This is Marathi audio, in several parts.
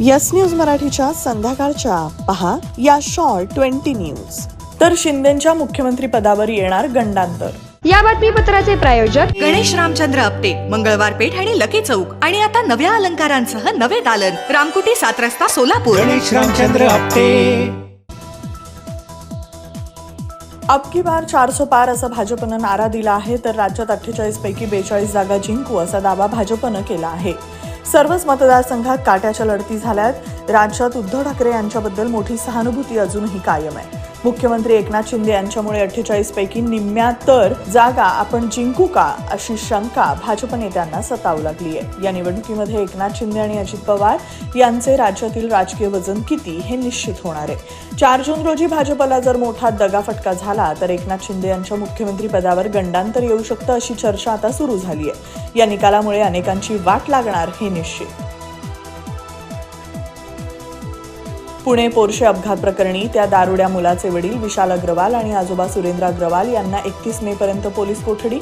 यस न्यूज मराठीच्या संध्याकाळच्या. पहा या शॉर्ट ट्वेंटी न्यूज. तर शिंदेच्या मुख्यमंत्री पदावर येणार गंडांतर. या बातमीपत्राचे प्रायोजक गणेश रामचंद्र आपटे मंगळवार पेठ आणि लकी चौक. आणि आता नव्या अलंकारांसह नवे दालन. रामकुटी सात रस्ता सोलापूर. गणेश रामचंद्र आपटे. अब की बार चारसो पार असं भाजपनं नारा दिला आहे तर राज्यात अठ्ठेचाळीस पैकी बेचाळीस जागा जिंकू असा दावा भाजपनं केला आहे. सर्वच मतदारसंघात काट्याच्या लढती झाल्यात. राज्यात उद्धव ठाकरे यांच्याबद्दल मोठी सहानुभूती अजूनही कायम आहे. मुख्यमंत्री एकनाथ शिंदे यांच्यामुळे अठ्ठेचाळीस पैकी निम्म्या तर जागा आपण जिंकू का अशी शंका भाजप नेत्यांना सतावू लागली आहे. या निवडणुकीमध्ये एकनाथ शिंदे आणि अजित पवार यांचे राज्यातील राजकीय वजन किती हे निश्चित होणार आहे. चार जून रोजी भाजपला जर मोठा दगाफटका झाला तर एकनाथ शिंदे यांच्या मुख्यमंत्री पदावर गंडांतर येऊ शकतं अशी चर्चा आता सुरू झाली आहे. या निकालामुळे अनेकांची वाट लागणार हे निश्चित. पुणे पोरशे अपघात प्रकरणी त्या दारुड्या मुलाचे वडील विशाल अग्रवाल आणि आजोबा सुरेंद्र अग्रवाल यांना एकतीस मे पर्यंत पोलीस कोठडी.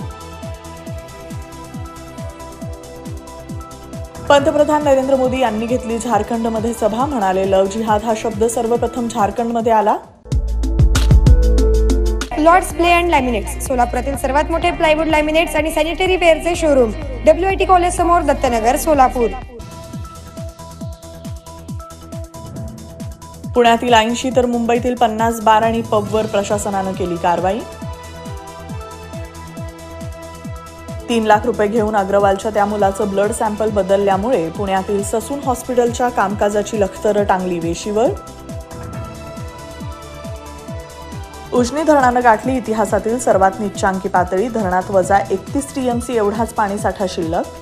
पंतप्रधान नरेंद्र मोदी यांनी घेतली झारखंडमध्ये सभा. म्हणाले लव जिहाद हा शब्द सर्वप्रथम झारखंडमध्ये आला. लॉर्ड्स प्ले अँड लॅमिनेट्स सोलापुरातील सर्वात मोठे प्लायवूड लॅमिनेट्स आणि sanitary वेअरचे showroom W I T college समोर दत्तनगर सोलापूर. पुण्यातील ऐंशी तर मुंबईतील पन्नास बार आणि पबवर प्रशासनानं केली कारवाई. तीन लाख रुपये घेऊन अग्रवालच्या त्या मुलाचं ब्लड सॅम्पल बदलल्यामुळे पुण्यातील ससून हॉस्पिटलच्या कामकाजाची लखतरं टांगली वेशीवर. उजनी धरणानं गाठली इतिहासातील सर्वात निच्चांकी पातळी धरणात वजा एकतीस टीएमसी एवढाच पाणीसाठा शिल्लक.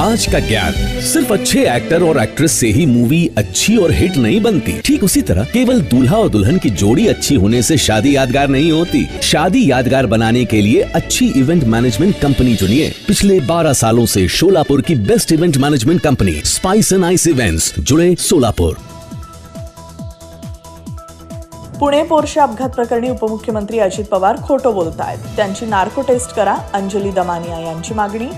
आज का ज्ञान सिर्फ़ अच्छे एक्टर और एक्ट्रेस से ही मूवी अच्छी और हिट नहीं बनती। ठीक उसी तरह केवल दूल्हा और दुल्हन की जोड़ी अच्छी होने से शादी यादगार नहीं होती। शादी यादगार बनाने के लिए अच्छी इवेंट मैनेजमेंट कंपनी चुनिए। पिछले 12 सालों से शोलापुर की best event management company spice and ice events जुड़े सोलापुर पुणे पोरशे अपघात प्रकरणी उपमुख्यमंत्री अजित पवार खोटं बोलत आहेत त्यांची नार्को टेस्ट करा अंजली दमानिया यांची मागणी।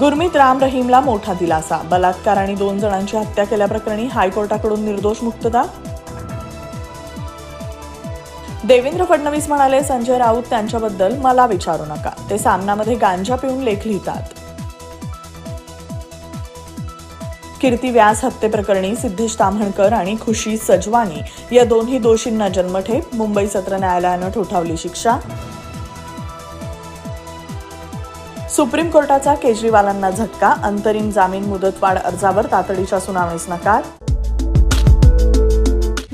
गुरमीत राम रहीमला मोठा दिलासा. बलात्कार आणि दोन जणांची हत्या केल्याप्रकरणी हायकोर्टाकडून निर्दोष मुक्तता? देवेंद्र फडणवीस म्हणाले संजय राऊत त्यांच्याबद्दल मला विचारू नका. ते सामनामध्ये गांजा पिऊन लेख लिहितात. कीर्ती व्यास हत्येप्रकरणी सिद्धेश ताम्हणकर आणि खुशी सजवानी या दोन्ही दोषींना जन्मठेप मुंबई सत्र न्यायालयानं ठोठावली शिक्षा. सुप्रीम कोर्टाचा केजरीवालांना झटका अंतरिम जामीन मुदतवाढ अर्जावर तातडीच्या सुनावणीस नकार.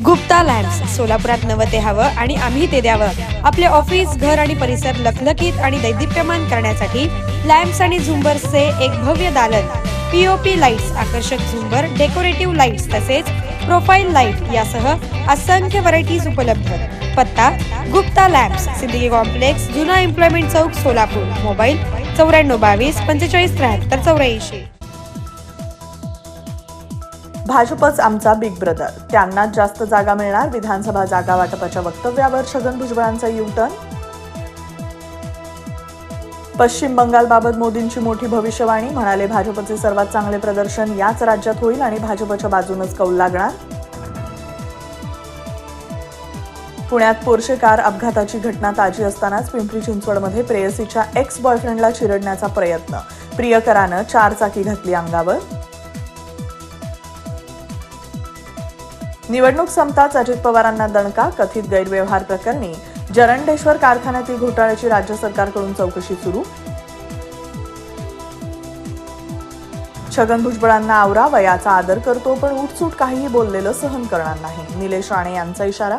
गुप्ता लॅम्प्स सोलापुरात नवं ते हवं आणि आम्ही ते द्यावं. आपले ऑफिस घर आणि परिसर लखलखीत आणि दैदिप्यमान करण्यासाठी लॅम्प्स आणि झुंबर्सचे एक भव्य दालन. पीओपी लाईट्स आकर्षक झुंबर डेकोरेटिव्ह लाईट्स तसेच प्रोफाईल लाइट यासह असंख्य व्हरायटीज उपलब्ध. पत्ता गुप्ता लॅम्प्स सिंदगी कॉम्प्लेक्स जुना एम्प्लॉयमेंट चौक सोलापूर. मोबाईल चौऱ्याण्णव बावीस पंचेचाळीस त्र्याहत्तर चौऱ्याऐंशी. भाजपच आमचा बिग ब्रदर. त्यांनाच जास्त जागा मिळणार विधानसभा जागा वाटपाच्या वक्तव्यावर छगन भुजबळांचा युटर्न? पश्चिम बंगालबाबत मोदींची मोठी भविष्यवाणी म्हणाले भाजपचे सर्वात चांगले प्रदर्शन याच राज्यात होईल आणि भाजपच्या बाजूनच कौल लागणार? पुण्यात पोर्शे कार अपघाताची घटना ताजी असतानाच पिंपरी चिंचवडमध्ये प्रेयसीच्या एक्स बॉयफ्रेंडला चिरडण्याचा प्रयत्न. प्रियकरानं चार चाकी घातली अंगावर. निवडणूक संपताच अजित पवारांना दणका कथित गैरव्यवहार प्रकरणी जरंडेश्वर कारखान्यातील घोटाळ्याची राज्य सरकारकडून चौकशी सुरू. छगन भुजबळांना आवरा वयाचा आदर करतो पण उठसूट काहीही बोललेलं सहन करणार नाही. निलेश राणे यांचा इशारा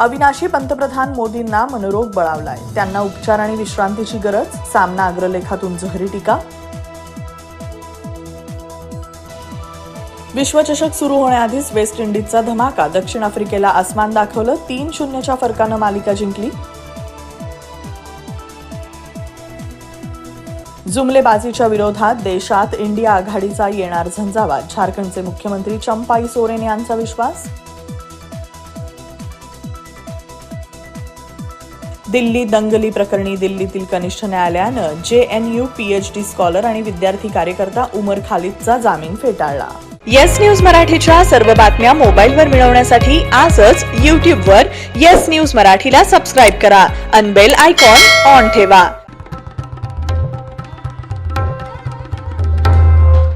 अविनाशी पंतप्रधान मोदींना मनोरोग बळावलाय. त्यांना उपचार आणि विश्रांतीची गरज सामना अग्रलेखातून जहरी टीका. विश्वचषक सुरू होण्याआधीच वेस्ट इंडिजचा धमाका दक्षिण आफ्रिकेला आसमान दाखवलं तीन शून्यच्या फरकानं मालिका जिंकली. जुमलेबाजीच्या विरोधात देशात इंडिया आघाडीचा येणार झंझावात. झारखंडचे मुख्यमंत्री चंपाई सोरेन यांचा विश्वास? दिल्ली दंगली प्रकरणी दिल्लीतील कनिष्ठ न्यायालयानं J N you PhD scholar आणि विद्यार्थी कार्यकर्ता उमर खालिदचा जामीन फेटाळला. येस न्यूज मराठीच्या सर्व बातम्या मोबाईलवर मिळवण्यासाठी आजच यूट्यूबवर येस न्यूज मराठीला सबस्क्राईब करा. अनबेल आयकॉन ऑन ठेवा.